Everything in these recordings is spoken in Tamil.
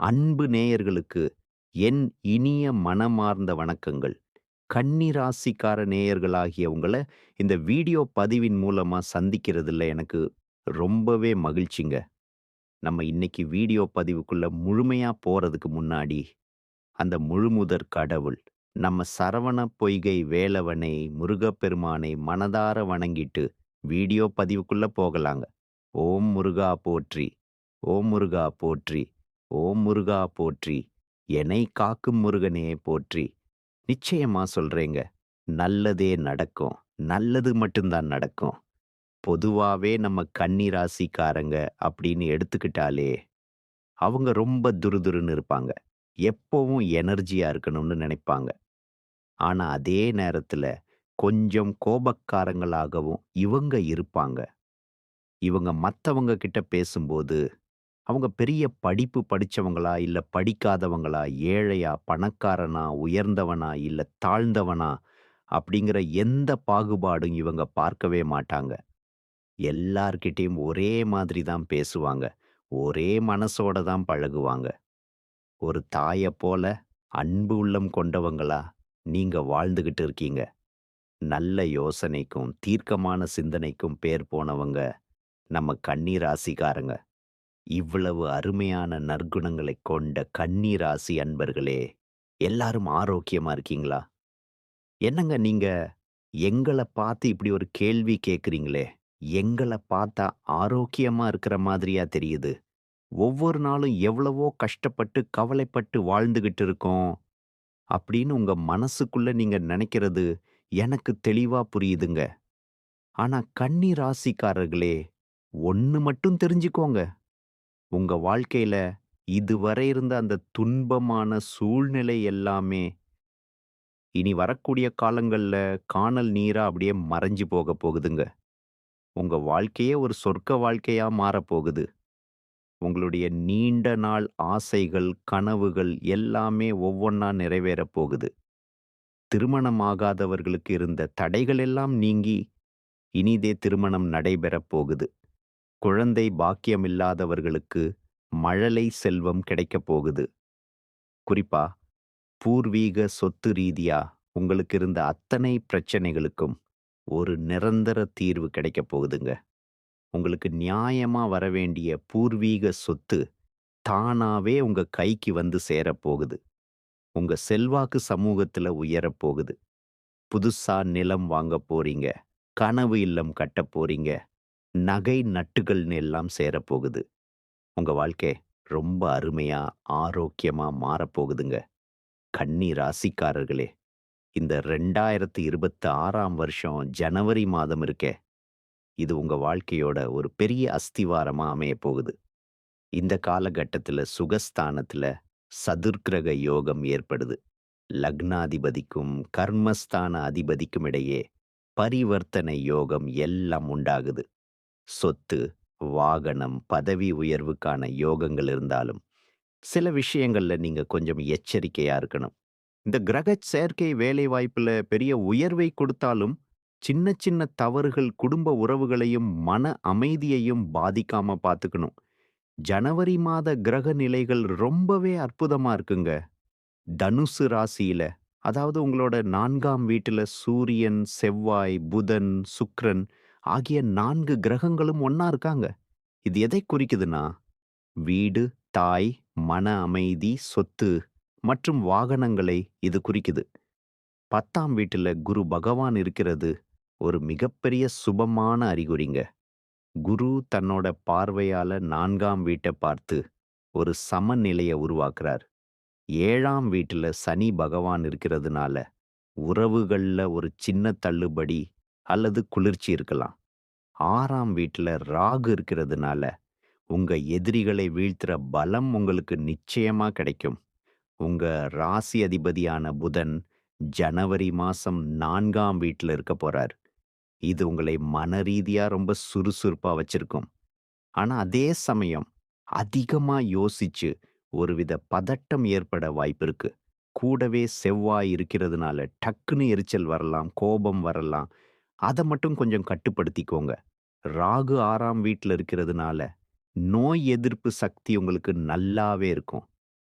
அன்பு நேயர்களுக்கு என் இனிய மனமார்ந்த வணக்கங்கள். கன்னிராசிக்கார நேயர்களாகிய உங்களை இந்த வீடியோ பதிவின் மூலமா சந்திக்கிறதுல எனக்கு ரொம்பவே மகிழ்ச்சிங்க. நம்ம இன்னைக்கு வீடியோ பதிவுக்குள்ள முழுமையா போறதுக்கு முன்னாடி, அந்த முழுமுதற் கடவுள், நம்ம சரவண பொய்கை வேலவனை, முருகப்பெருமானை மனதார வணங்கிட்டு வீடியோ பதிவுக்குள்ள போகலாங்க. ஓம் முருகா போற்றி! ஓம் முருகா போற்றி! ஓம் முருகா போற்றி! என்னை காக்கும் முருகனே போற்றி! நிச்சயமா சொல்றேங்க. நல்லதே நடக்கும். நல்லது மட்டும் தான் நடக்கும். பொதுவாவே நம்ம கன்னி ராசிக்காரங்க அப்படின்னு எடுத்துக்கிட்டாலே, அவங்க ரொம்ப துருதுருன்னு இருப்பாங்க. எப்பவும் எனர்ஜியா இருக்கணும்னு நினைப்பாங்க. ஆனா அதே நேரத்துல கொஞ்சம் கோபக்காரங்களாகவும் இவங்க இருப்பாங்க. இவங்க மத்தவங்க கிட்ட பேசும்போது அவங்க பெரிய படிப்பு படிச்சவங்களா, இல்ல படிக்காதவங்களா, ஏழையா, பணக்காரனா, உயர்ந்தவனா, இல்ல தாழ்ந்தவனா அப்படிங்கிற எந்த பாகுபாடும் இவங்க பார்க்கவே மாட்டாங்க. எல்லார்கிட்டயும் ஒரே மாதிரி தான் பேசுவாங்க. ஒரே மனசோட தான் பழகுவாங்க. ஒரு தாயைப் போல அன்பு உள்ளம் கொண்டவங்களா நீங்க வாழ்ந்துகிட்டு இருக்கீங்க. நல்ல யோசனைக்கும், தீர்க்கமான சிந்தனைக்கும் பேர் போனவங்க நம்ம கன்னி ராசிக்காரங்க. இவ்வளவு அருமையான நற்குணங்களைக் கொண்ட கன்னி ராசி அன்பர்களே! எல்லாரும் ஆரோக்கியமா இருக்கீங்களா? என்னங்க நீங்க எங்கள பார்த்து இப்படி ஒரு கேள்வி கேட்குறீங்களே எங்களை பார்த்தா ஆரோக்கியமா இருக்கிற மாதிரியா தெரியுது? ஒவ்வொரு நாளும் எவ்வளவோ கஷ்டப்பட்டு, கவலைப்பட்டு வாழ்ந்துகிட்டு இருக்கோம். அப்படின்னு உங்க மனசுக்குள்ள நீங்க நினைக்கிறது எனக்கு தெளிவா புரியுதுங்க. ஆனா கன்னி ராசிக்காரர்களே, ஒன்று மட்டும் தெரிஞ்சுக்கோங்க. உங்க வாழ்க்கையில இதுவரை இருந்த அந்த துன்பமான சூழ்நிலை எல்லாமே இனி வரக்கூடிய காலங்கள்ல கானல் நீரா அப்படியே மறைஞ்சு போக போகுதுங்க. உங்க வாழ்க்கையே ஒரு சொர்க்க வாழ்க்கையா மாறப்போகுது. உங்களுடைய நீண்ட நாள் ஆசைகள், கனவுகள் எல்லாமே ஒவ்வொன்னா நிறைவேறப் போகுது. திருமணம் ஆகாதவர்களுக்கு இருந்த தடைகள் எல்லாம் நீங்கி, இனிதே திருமணம் நடைபெறப் போகுது. குழந்தை பாக்கியமில்லாதவர்களுக்கு மழலை செல்வம் கிடைக்கப் போகுது. குறிப்பா, பூர்வீக சொத்து ரீதியா உங்களுக்கு இருந்த அத்தனை பிரச்சனைகளுக்கும் ஒரு நிரந்தர தீர்வு கிடைக்கப் போகுதுங்க. உங்களுக்கு நியாயமா வரவேண்டிய பூர்வீக சொத்து தானாவே உங்க கைக்கு வந்து சேரப்போகுது. உங்க செல்வாக்கு சமூகத்துல உயரப் போகுது. புதுசா நிலம் வாங்க போறீங்க. கனவு இல்லம் கட்டப் போறீங்க. நகை நட்டுகள்னு எல்லாம் சேரப்போகுது. உங்க வாழ்க்கை ரொம்ப அருமையா, ஆரோக்கியமா மாறப்போகுதுங்க. கன்னி ராசிக்காரர்களே! இந்த 2026ஆம் வருஷம் ஜனவரி மாதம் இருக்கே, இது உங்க வாழ்க்கையோட ஒரு பெரிய அஸ்திவாரமா அமைய போகுது. இந்த காலகட்டத்துல சுகஸ்தானத்துல சதுர்கிரக யோகம் ஏற்படுது. லக்னாதிபதிக்கும், கர்மஸ்தான அதிபதிக்கும் இடையே பரிவர்த்தனை யோகம் எல்லாம் உண்டாகுது. சொத்து, வாகனம், பதவி உயர்வுக்கான யோகங்கள் இருந்தாலும், சில விஷயங்கள்ல நீங்க கொஞ்சம் எச்சரிக்கையா இருக்கணும். இந்த கிரக செயற்கை வேலைவாய்ப்புல பெரிய உயர்வை கொடுத்தாலும், சின்ன சின்ன தவறுகள் குடும்ப உறவுகளையும், மன அமைதியையும் பாதிக்காம பார்த்துக்கணும். ஜனவரி மாத கிரக நிலைகள் ரொம்பவே அற்புதமா இருக்குங்க. தனுசு ராசியில் அதாவது உங்களோட நான்காம் வீட்டுல சூரியன், செவ்வாய், புதன், சுக்ரன் ஆகிய நான்கு கிரகங்களும் ஒன்னா இருக்காங்க. இது எதைக் குறிக்குதுன்னா, வீடு, தாய், மன அமைதி, சொத்து மற்றும் வாகனங்களை இது குறிக்குது. 10ஆம் வீட்டுல குரு பகவான் இருக்கிறது ஒரு மிகப்பெரிய சுபமான அறிகுறிங்க. குரு தன்னோட பார்வையால நான்காம் வீட்டை பார்த்து ஒரு சமநிலையை உருவாக்குறார். ஏழாம் வீட்டுல சனி பகவான் இருக்கிறதுனால, உறவுகள்ல ஒரு சின்ன தள்ளுபடி அல்லது குளிர்ச்சி இருக்கலாம். ஆறாம் வீட்டுல ராகு இருக்கிறதுனால, உங்க எதிரிகளை வீழ்த்துற பலம் உங்களுக்கு நிச்சயமா கிடைக்கும். உங்க ராசி அதிபதியான புதன் ஜனவரி மாசம் நான்காம் வீட்டுல இருக்க போகிறார் இது உங்களை மனரீதியா ரொம்ப சுறுசுறுப்பா வச்சிருக்கும். ஆனா அதே சமயம் அதிகமா யோசிச்சு ஒருவித பதட்டம் ஏற்பட வாய்ப்பிருக்கு. கூடவே செவ்வாய் இருக்கிறதுனால டக்குன்னு எரிச்சல் வரலாம், கோபம் வரலாம். அத மட்டும் கொஞ்சம் கட்டுப்படுத்திக்கோங்க. ராகு ஆறாம் வீட்டில் இருக்கிறதுனால, நோய் எதிர்ப்பு சக்தி உங்களுக்கு நல்லாவே இருக்கும்.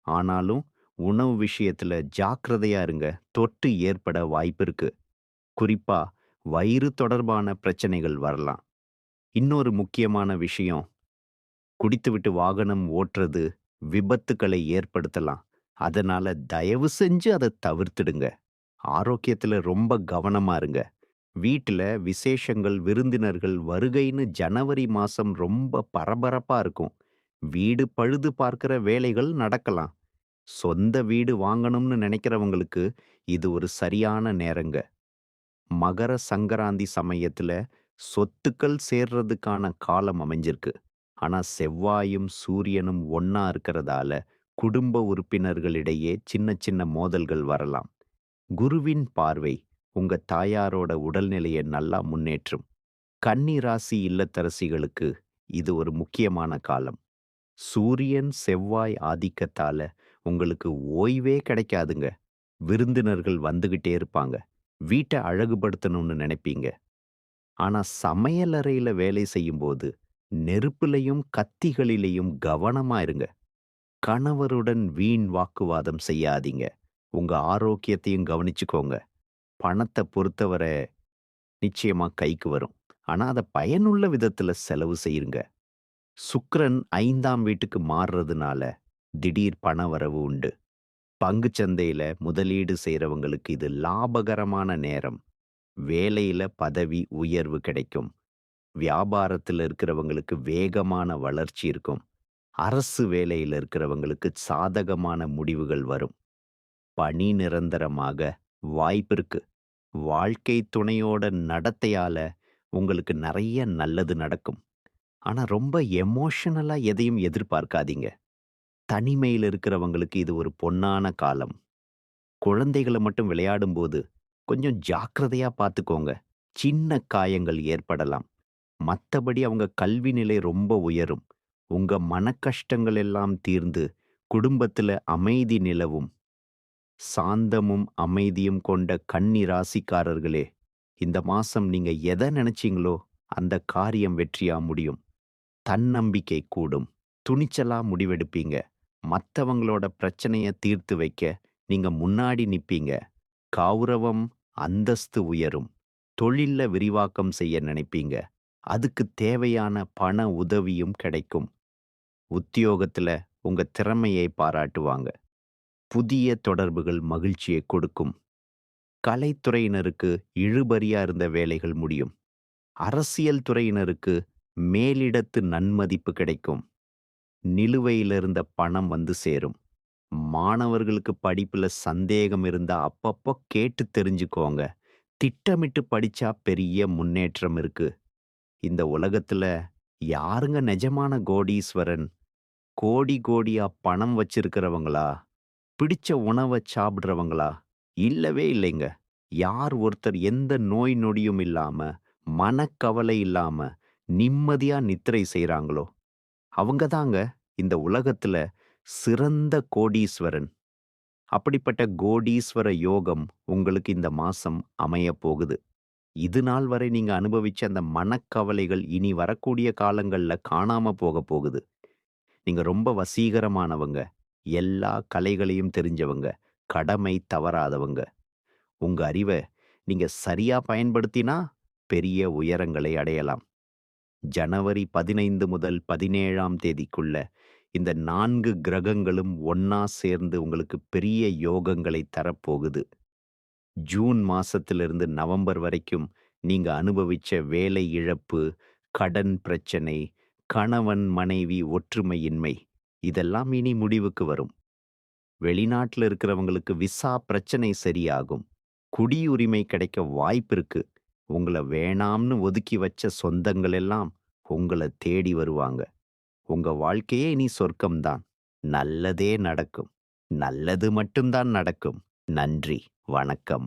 ஆனாலும் உணவு விஷயத்துல ஜாக்கிரதையா இருங்க. தொற்று ஏற்பட வாய்ப்பு இருக்கு. குறிப்பா வயிறு தொடர்பான பிரச்சனைகள் வரலாம். இன்னொரு முக்கியமான விஷயம், குடித்துவிட்டு வாகனம் ஓட்டுறது விபத்துக்களை ஏற்படுத்தலாம். அதனால தயவு செஞ்சு அத தவிர்த்துடுங்க. ஆரோக்கியத்துல ரொம்ப கவனமா இருங்க. வீட்டுல விசேஷங்கள், விருந்தினர்கள் வருகைன்னு ஜனவரி மாசம் ரொம்ப பரபரப்பா இருக்கும். வீடு பழுது பார்க்கிற வேலைகள் நடக்கலாம். சொந்த வீடு வாங்கணும்னு நினைக்கிறவங்களுக்கு இது ஒரு சரியான நேரங்க. மகர சங்கராந்தி சமயத்துல சொத்துக்கள் சேர்றதுக்கான காலம் அமைஞ்சிருக்கு. ஆனா செவ்வாயும், சூரியனும் ஒன்னா இருக்கிறதால குடும்ப உறுப்பினர்களிடையே சின்ன சின்ன மோதல்கள் வரலாம். குருவின் பார்வை உங்க தாயாரோட உடல்நிலையை நல்லா முன்னேற்றும். கன்னி ராசி இல்லத்தரசிகளுக்கு இது ஒரு முக்கியமான காலம். சூரியன், செவ்வாய் ஆதிக்கத்தால உங்களுக்கு ஓய்வே கிடைக்காதுங்க. விருந்தினர்கள் வந்துகிட்டே இருப்பாங்க. வீட்ட அழகுபடுத்தணும்னு நினைப்பீங்க. ஆனா சமையலறையில வேலை செய்யும்போது, நெருப்புலயும், கத்திகளிலையும் கவனமா இருங்க. கணவருடன் வீண் வாக்குவாதம் செய்யாதீங்க. உங்க ஆரோக்கியத்தையும் கவனிச்சுக்கோங்க. பணத்தை பொறுத்தவரை நிச்சயமா கைக்கு வரும். ஆனா அத பயனுள்ள விதத்துல செலவு செய்யுங்க. சுக்கரன் ஐந்தாம் வீட்டுக்கு மாறுறதுனால திடீர் பண வரவு உண்டு. பங்கு சந்தையில முதலீடு செய்கிறவங்களுக்கு இது லாபகரமான நேரம். வேலையில பதவி உயர்வு கிடைக்கும். வியாபாரத்துல இருக்கிறவங்களுக்கு வேகமான வளர்ச்சி இருக்கும். அரசு வேலையில இருக்கிறவங்களுக்கு சாதகமான முடிவுகள் வரும். பணி நிரந்தரமாக வாய்ப்பிருக்கு. வாழ்க்கை துணையோட நடத்தையால உங்களுக்கு நிறைய நல்லது நடக்கும். ஆனா ரொம்ப எமோஷனலா எதையும் எதிர்பார்க்காதீங்க. தனிமையில இருக்கிறவங்களுக்கு இது ஒரு பொன்னான காலம். குழந்தைகள மட்டும் விளையாடும்போது கொஞ்சம் ஜாக்கிரதையா பார்த்துக்கோங்க. சின்ன காயங்கள் ஏற்படலாம். மத்தபடி அவங்க கல்வி நிலை ரொம்ப உயரும். உங்க மனக்கஷ்டங்கள் எல்லாம் தீர்ந்து குடும்பத்துல அமைதி நிலவும். சாந்தமும், அமைதியும் கொண்ட கன்னி ராசிக்காரர்களே, இந்த மாசம் நீங்க எத நினைச்சீங்களோ அந்த காரியம் வெற்றியா முடியும். தன்னம்பிக்கை கூடும். துணிச்சலா முடிவெடுப்பீங்க. மத்தவங்களோட பிரச்சனைய தீர்த்து வைக்க நீங்க முன்னாடி நிப்பீங்க. கௌரவம், அந்தஸ்து உயரும். தொழில்ல விரிவாக்கம் செய்ய நினைப்பீங்க. அதுக்கு தேவையான பண உதவியும் கிடைக்கும். உத்தியோகத்துல உங்க திறமையை பாராட்டுவாங்க. புதிய தொடர்புகள் மகிழ்ச்சியை கொடுக்கும். கலைத்துறையினருக்கு இழுபறியா இருந்த வேலைகள் முடியும். அரசியல் துறையினருக்கு மேலிடத்து நன்மதிப்பு கிடைக்கும். நிலுவையில இருந்த பணம் வந்து சேரும். மாணவர்களுக்கு படிப்புல சந்தேகம் இருந்தா அப்பப்போ கேட்டு தெரிஞ்சுக்கோங்க. திட்டமிட்டு படிச்சா பெரிய முன்னேற்றம் இருக்கு. இந்த உலகத்துல யாருங்க நிஜமான கோடீஸ்வரன்? கோடி கோடியா பணம் வச்சிருக்கிறவங்களா? பிடிச்ச உணவ சாப்பிடுறவங்களா? இல்லவே இல்லைங்க. யார் ஒருத்தர் எந்த நோய் நொடியும் இல்லாம, மனக்கவலை இல்லாம, நிம்மதியா நித்திரை செய்கிறாங்களோ அவங்க தாங்க இந்த உலகத்துல சிறந்த கோடீஸ்வரன். அப்படிப்பட்ட கோடீஸ்வர யோகம் உங்களுக்கு இந்த மாசம் அமையப் போகுது. இது நாள் வரை நீங்க அனுபவிச்ச அந்த மனக்கவலைகள் இனி வரக்கூடிய காலங்கள்ல காணாம போகப் போகுது. நீங்க ரொம்ப வசீகரமானவங்க. எல்லா கலைகளையும் தெரிஞ்சவங்க. கடமை தவறாதவங்க. உங்க அறிவ நீங்க சரியா பயன்படுத்தினா பெரிய உயரங்களை அடையலாம். ஜனவரி 15 முதல் 17ஆம் தேதிக்குள்ள இந்த நான்கு கிரகங்களும் ஒன்னா சேர்ந்து உங்களுக்கு பெரிய யோகங்களை தரப்போகுது. ஜூன் மாசத்திலிருந்து நவம்பர் வரைக்கும் நீங்க அனுபவிச்ச வேலை இழப்பு, கடன் பிரச்சனை, கணவன் மனைவி ஒற்றுமையின்மை இதெல்லாம் இனி முடிவுக்கு வரும். வெளிநாட்டுல இருக்கிறவங்களுக்கு விசா பிரச்சனை சரியாகும். குடியுரிமை கிடைக்க வாய்ப்பிருக்கு. உங்கள வேணாம்னு ஒதுக்கி வச்ச சொந்தங்கள் எல்லாம் உங்கள தேடி வருவாங்க. உங்க வாழ்க்கையே இனி சொர்க்கம்தான். நல்லதே நடக்கும். நல்லது மட்டும் தான் நடக்கும். நன்றி. வணக்கம்.